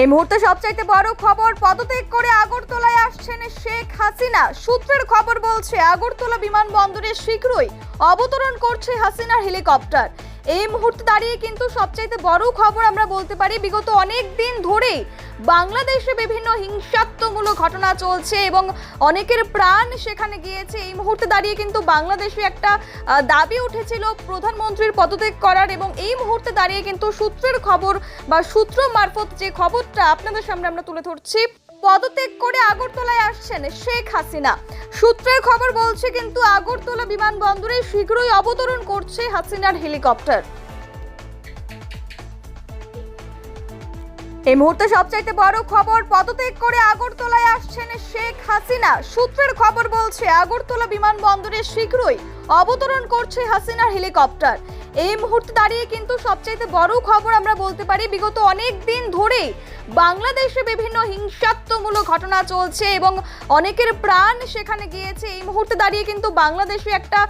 এই মুহূর্তে সবচাইতে বড় খবর পদত্যাগ করে আগরতলায় আসছেন শেখ হাসিনা। সূত্রের খবর বলছে, আগরতলা বিমানবন্দরে শীঘ্রই অবতরণ করছে হাসিনার হেলিকপ্টার। এই মুহূর্তে দাঁড়িয়ে কিন্তু সবচাইতে বড় খবর আমরা বলতে পারি, বিগত অনেক দিন ধরেই বাংলাদেশে বিভিন্ন হিংসাত্মমূলক ঘটনা চলছে এবং অনেকের প্রাণ সেখানে গিয়েছে। এই মুহূর্তে দাঁড়িয়ে কিন্তু বাংলাদেশে একটা দাবি উঠেছিল প্রধানমন্ত্রীর পদত্যাগ করার এবং এই মুহূর্তে দাঁড়িয়ে কিন্তু সূত্রের খবর বা সূত্র মারফত যে খবরটা আপনাদের সামনে আমরা তুলে ধরছি পদত্যাগ করে আগরতলায় আসছেন শেখ হাসিনা। সূত্রের খবর বলছে কিন্তু আগরতলা বিমানবন্দরে শীঘ্রই অবতরণ করছে হাসিনার হেলিকপ্টার। এই মুহূর্তে সবচাইতে বড় খবর, পদত্যাগ করে আগরতলায় আসছেন শেখ হাসিনা। সূত্রের খবর বলছে, আগরতলা বিমানবন্দরে শীঘ্রই অবতরণ করছে হাসিনার হেলিকপ্টার। এই মুহূর্তে দাঁড়িয়ে কিন্তু সবচাইতে বড় খবর আমরা বলতে পারি, বিগত অনেক দিন ধরেই বাংলাদেশে বিভিন্ন হিংসাত্মমূলক ঘটনা চলছে এবং অনেকের প্রাণ সেখানে গিয়েছে। এই মুহূর্তে দাঁড়িয়ে কিন্তু বাংলাদেশে একটা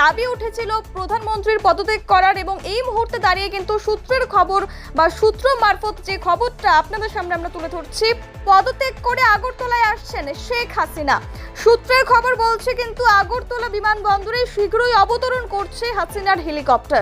দাবি উঠেছিল প্রধানমন্ত্রীর পদত্যাগ করার এবং এই মুহূর্তে দাঁড়িয়ে কিন্তু সূত্রের খবর বা সূত্র মারফত যে খবরটা আপনাদের সামনে আমরা তুলে ধরছি, পদত্যাগ করে আগরতলায় আসছেন শেখ হাসিনা। সূত্রের খবর বলছে কিন্তু আগরতলা বিমানবন্দরে শীঘ্রই অবতরণ করছে হাসিনার হেলিকপ্টার।